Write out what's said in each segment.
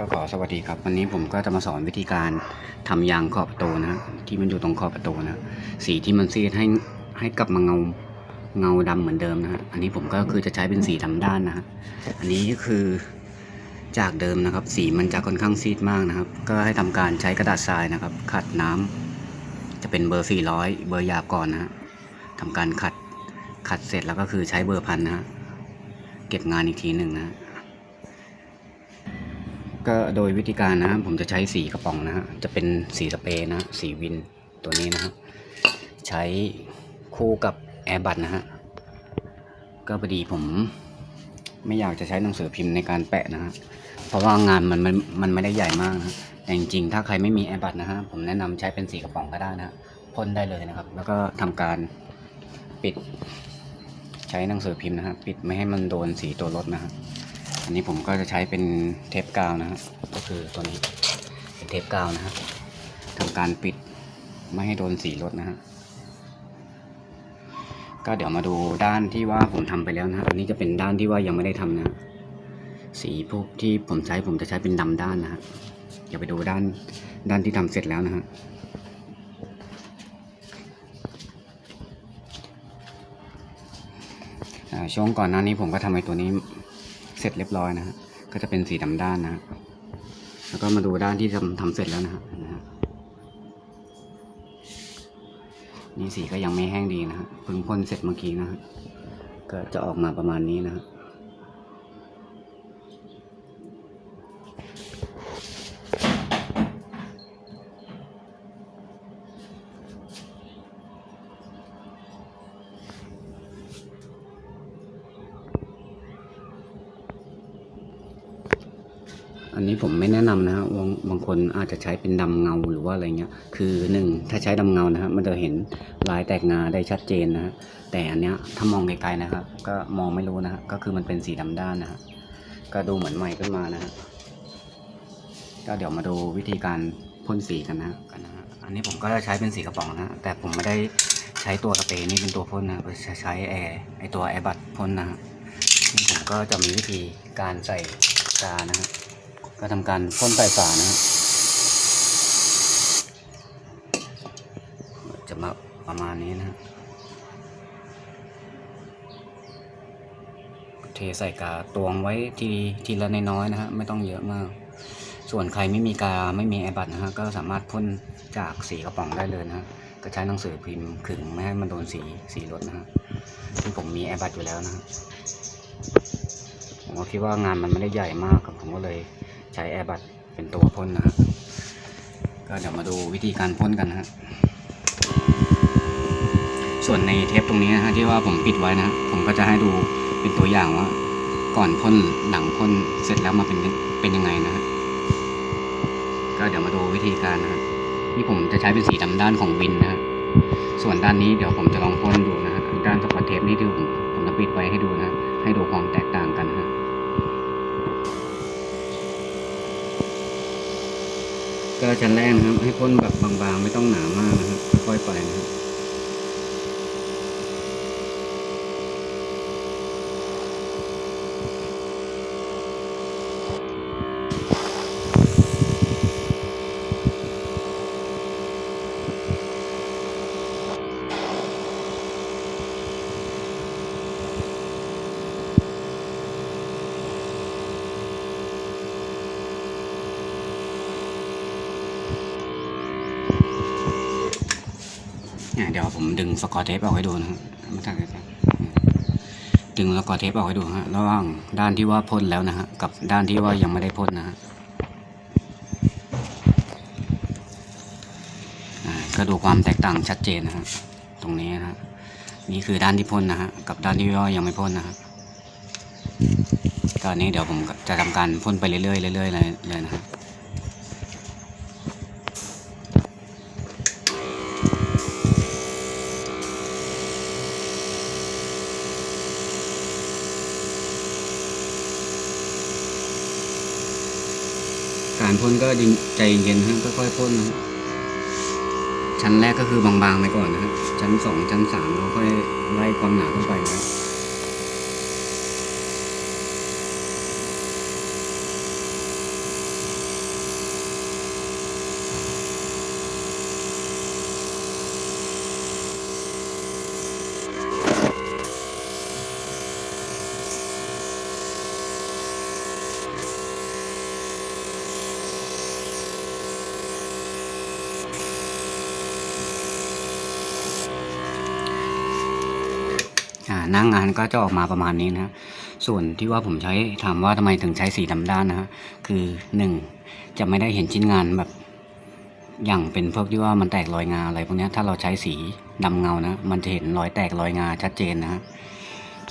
ก็ขอสวัสดีครับ วันนี้ผมก็จะมาสอนวิธีการทำยางขอบประตูนะที่มันอยู่ตรงขอบประตูนะสีที่มันซีดให้ให้กลับมาเงาเงาดำเหมือนเดิมนะฮะอันนี้ผมก็คือจะใช้เป็นสีดำด้านนะฮะอันนี้คือจากเดิมนะครับ สีมันจะค่อนข้างซีดมากนะครับ ก็ให้ทำการใช้กระดาษทรายนะครับ ขัดน้ำจะเป็นเบอร์ 400 เบอร์หยาบก่อนนะฮะทำการขัดขัดเสร็จแล้วก็คือใช้เบอร์พันนะฮะเก็บงานอีกทีหนึ่งนะ ก็โดยวิธีการนะผมจะใช้สีกระป๋องนะฮะจะเป็นสีสเปรย์นะสีวินตัวนี้นะฮะใช้คู่กับแอร์บัตนะฮะก็พอดีผมไม่อยากจะใช้หนังสือพิมพ์ในการแปะนะฮะเพราะว่างานมันมันมันไม่ได้ใหญ่มากนะแต่จริงๆถ้าใครไม่มีแอร์บัตนะฮะผมแนะนำใช้เป็นสีกระป๋องก็ได้นะฮะพ่นได้เลยนะครับ แล้วก็ทำการปิด ใช้หนังสือพิมพ์นะฮะปิดไม่ให้มันโดนสีตัวรถนะฮะ อันนี้ผมก็จะใช้เป็นเทปกาวนะฮะก็คือตัวนี้เป็นเทปกาวนะฮะทำการปิดไม่ให้โดนสีรถนะฮะก็เดี๋ยวมาดูด้านที่ว่าผมทำไปแล้วนะอันนี้จะเป็นด้านที่ว่ายังไม่ได้ทำนะ สีพวกที่ผมใช้ผมจะใช้เป็นดำด้านนะฮะเดี๋ยวไปดูด้านด้านที่ทำเสร็จแล้วนะฮะช่วงก่อนหน้านี้ผมก็ทำไอ้ตัวนี้ เสร็จเรียบร้อยนะฮะก็จะเป็นสีดำด้านนะ แล้วก็มาดูด้านที่ทำทำเสร็จแล้วนะฮะนะฮะนี่สีก็ยังไม่แห้งดีนะฮะเพิ่งพ่นเสร็จเมื่อกี้นะฮะก็จะออกมาประมาณนี้นะฮะ นนี้ผมไม่แนะนำนะฮะบางบางคนอาจจะใช้เป็นดำเงาหรือว่าอะไรเงี้ย คือหนึ่งถ้าใช้ดำเงานะฮะมันจะเห็นลายแตกงาได้ชัดเจนนะฮะแต่อันเนี้ยถ้ามองไกลๆนะครับก็มองไม่รู้นะฮะก็คือมันเป็นสีดำด้านนะฮะก็ดูเหมือนใหม่ขึ้นมานะฮะก็เดี๋ยวมาดูวิธีการพ่นสีกันนะกันนะฮะอันนี้ผมก็จะใช้เป็นสีกระป๋องนะฮะแต่ผมไม่ได้ใช้ตัวสเปรย์นี่เป็นตัวพ่นนะจะใช้แอร์ไอตัวแอร์บัตพ่นนะฮะนี่ผมก็จะมีวิธีการใส่กานะฮะ ก็ทำการพ่นใส่ฝานะฮะจะมาประมาณนี้นะเทใส่กาตวงไว้ทีทีละน้อยๆนะฮะไม่ต้องเยอะมาก ส่วนใครไม่มีกาไม่มีแอบัตนะฮะก็สามารถพ่นจากสีกระป๋องได้เลยนะฮะก็ใช้หนังสือพิมพ์ขึงไม่ให้มันโดนสีสีรถนะฮะซึ่งผมมีแอบัตอยู่แล้วนะฮะผมก็คิดว่างานมันไม่ได้ใหญ่มากครับผมก็เลย ช้แอร์บัตเป็นตัวพ่นนะฮะก็เดี๋ยวมาดูวิธีการพ่นกันนะฮะส่วนในเทปตรงนี้นะฮะที่ว่าผมปิดไว้นะฮะผมก็จะให้ดูเป็นตัวอย่างว่า ก่อนพ่นหลังพ่นเสร็จแล้วมาเป็นเป็นยังไงนะฮะก็เดี๋ยวมาดูวิธีการนะฮะนี่ผมจะใช้เป็นสีดำด้านของวินนะฮะส่วนด้านนี้เดี๋ยวผมจะลองพ่นดูนะฮะด้านสปอตเทปนี่ที่ผมผมจะปิดไว้ให้ดูนะให้ดูความ ก็ชั้นแรกนะครับ ให้พ่นแบบบางๆ ไม่ต้องหนามากนะครับค่อยๆไปนะครับ เดี๋ยวผมดึงสกอตเทปออกให้ดูนะครับไม่ใช่ครับดึงสกอตเทปออกให้ดูฮะระหว่างด้านที่ว่าพ่นแล้วนะฮะกับด้านที่ว่ายังไม่ได้พ่นนะฮะก็ดูความแตกต่างชัดเจนนะฮะตรงนี้นะฮะนี่คือด้านที่พ่นนะฮะกับด้านที่ว่ายังไม่พ่นนะฮะตอนนี้เดี๋ยวผมจะทำการพ่นไปเรื่อยๆเรื่อยๆเลยเลยนะฮะ การพ่นก็ใจเย็นๆฮะค่อยๆพ่นนะชั้นแรกก็คือบางๆไปก่อนนะครับชั้นสองชั้นสามเราค่อยไล่ความหนาขึ้นไปนะ หน้างงานก็จะออกมาประมาณนี้นะส่วนที่ว่าผมใช้ถามว่าทำไมถึงใช้สีดำด้านนะฮะคือหนึ่งจะไม่ได้เห็นชิ้นงานแบบอย่างเป็นพวกที่ว่ามันแตกรอยงาอะไรพวกนี้ถ้าเราใช้สีดำเงานะ มันจะเห็นรอยแตกรอยงาชัดเจนนะฮะ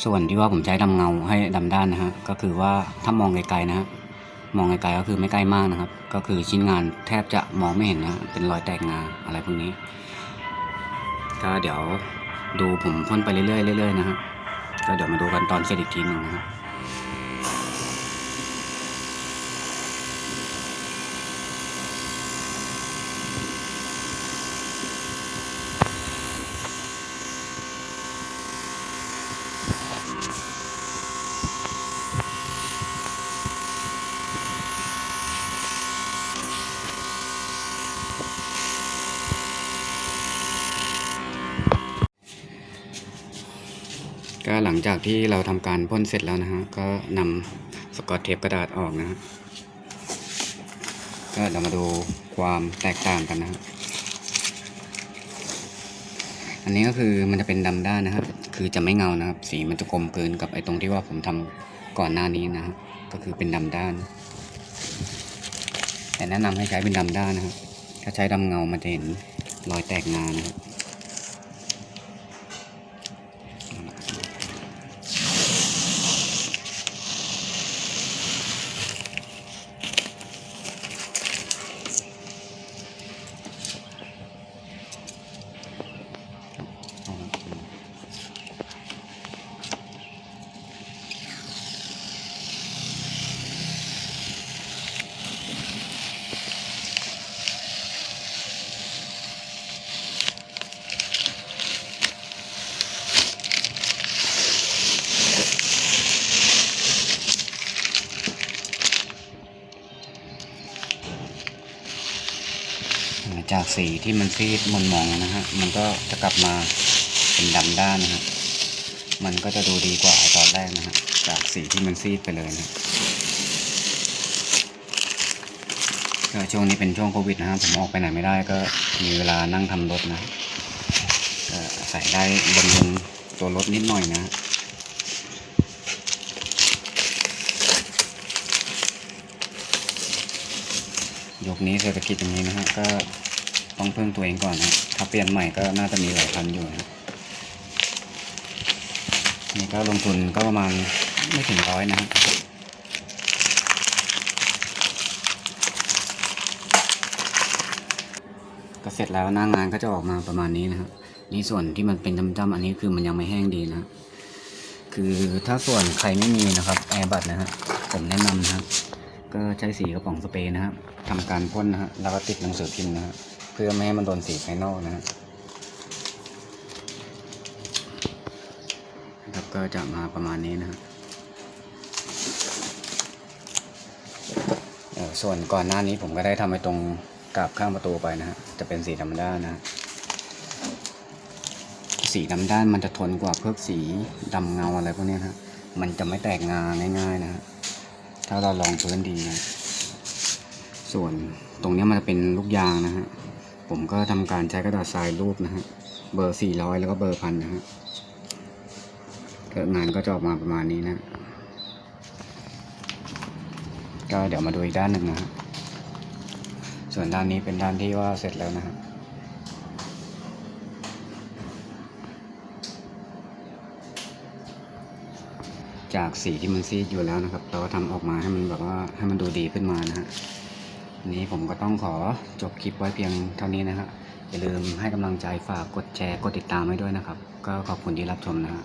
ส่วนที่ว่าผมใช้ดำเงาให้ดำด้านนะฮะก็คือว่าถ้ามองไกลๆนะฮะมองไกลๆก็คือไม่ใกล้มากนะครับ ก็คือชิ้นงานแทบจะมองไม่เห็นนะเป็นรอยแตกงาอะไรพวกนี้ก็เดี๋ยว ดูผมพ่นไปเรื่อยๆเรื่อยๆนะฮะก็เดี๋ยวมาดูกันตอนเสร็จอีกทีหนึ่งนะครับ ก็หลังจากที่เราทำการพ่นเสร็จแล้วนะฮะก็นำสกอตเทปกระดาษออกนะฮะก็เดี๋ยวมาดูความแตกต่างกันนะฮะอันนี้ก็คือมันจะเป็นดำด้านนะครับ คือจะไม่เงานะครับ สีมันจะกลมเกลืนกับไอ้ตรงที่ว่าผมทำก่อนหน้านี้นะฮะก็คือเป็นดำด้าน แต่แนะนำให้ใช้เป็นดำด้านนะครับ ถ้าใช้ดำเงามันจะเห็นรอยแตกงานะครับ จากสีที่มันซีดมนหมองนะฮะ มันก็จะกลับมาเป็นดำด้านนะฮะ มันก็จะดูดีกว่าตอนแรกนะฮะ จากสีที่มันซีดไปเลยนะก็ช่วงนี้เป็นช่วงโควิดนะฮะผมออกไปไหนไม่ได้ก็มีเวลานั่งทำรถนะก็ใส่ได้บำรุงตัวรถนิดหน่อยนะฮะยุคนี้เศรษฐกิจอย่างนี้นะฮะก็ พึ่งตัวเองก่อนนะถ้าเปลี่ยนใหม่ก็น่าจะมีหลายพันอยู่นะนี่ก็ลงทุนก็ประมาณไม่ถึงร้อยนะก็เสร็จแล้วหน้างงานก็จะออกมาประมาณนี้นะครับนี่ส่วนที่มันเป็นจ้ำๆอันนี้คือมันยังไม่แห้งดีนะ คือถ้าส่วนใครไม่มีนะครับแอร์บัตนะฮะผมแนะนำนะครับ ก็ใช้สีกระป๋องสเปรย์นะครับทำการพ่นนะฮะแล้วก็ติดหนังสือพิมพ์นะฮะเพื่อไม่ให้มันโดนสีภายนอกนะฮะครับก็จะมาประมาณนี้นะฮะส่วนก่อนหน้านี้ผมก็ได้ทำไปตรงกาบข้างประตูไปนะฮะ จะเป็นสีดำด้านนะ สีดำด้านมันจะทนกว่าพวกสีดำเงาอะไรพวกนี้นะฮะมันจะไม่แตกงาง่ายๆนะฮะ ถ้าเราลองพื้นดีนะส่วนตรงนี้มันจะเป็นลูกยางนะฮะ ผมก็ทำการใช้กระดาษทรายรูปนะฮะ เบอร์สี่ร้อยแล้วก็เบอร์พันนะฮะก็งานก็จะออกมาประมาณนี้นะ ก็เดี๋ยวมาดูอีกด้านหนึ่งนะฮะ ส่วนด้านนี้เป็นด้านที่ว่าเสร็จแล้วนะฮะจากสีที่มันซีดอยู่แล้วนะครับ เราก็ทำออกมาให้มันแบบว่าให้มันดูดีขึ้นมานะฮะ นี้ผมก็ต้องขอจบคลิปไว้เพียงเท่านี้นะฮะอย่าลืมให้กำลังใจฝากกดแชร์กดติดตามไว้ด้วยนะครับ ก็ขอบคุณที่รับชมนะฮะ